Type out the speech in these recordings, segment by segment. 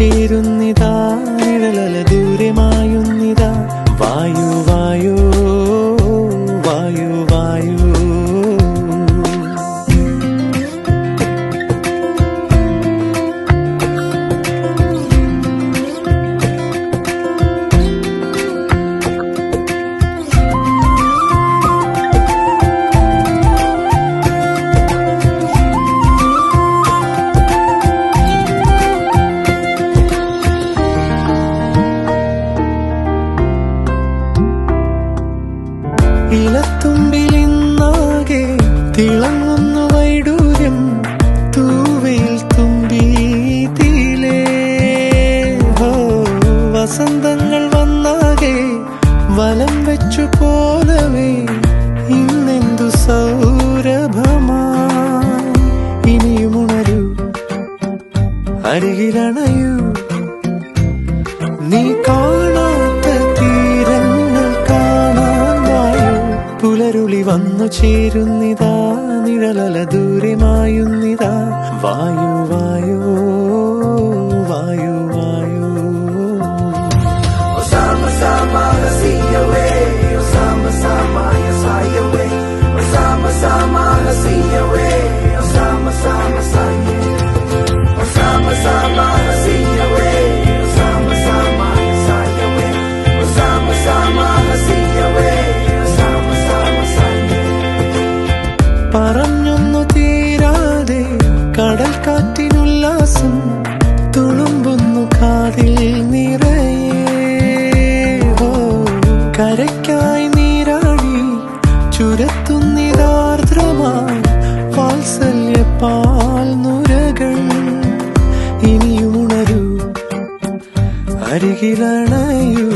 ചേരുന്നിതാ അരികിലണയൂ. നീ കാണാത്ത തീരങ്ങൾ കാണാൻ വായു പുലരുളി വന്നു ചേരുന്നിതാ നിഴലല ദൂരമായുന്നിതാ. വായു വായു കരയ്ക്കായി നീരാഴി ചുരത്തുന്നിതാർദ്രമായി വാത്സല്യ പാൽ നുരകൾ ഇനിയുണരൂ അരികിലണയൂ.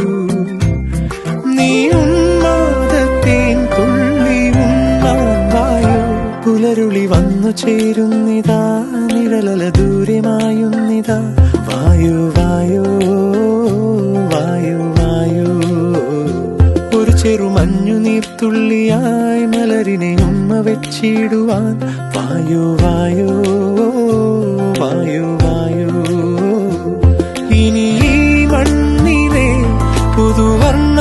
നീ ഉന്മാദത്തേൻ തുള്ളി ഉണ്ണാൻ വായു പുലരുളി വന്നു ചേരുന്നിതാ നിഴലല ദൂരമായുന്നിതാ. വായു വായു. ചെറുമഞ്ഞു നീർത്തുള്ളിയായി മലരിനെ ഉമ്മ വെച്ചിടുവാൻ. വായു വായു വായു വായു. ഇനി ഈ മണ്ണിനെ പുതുവർണ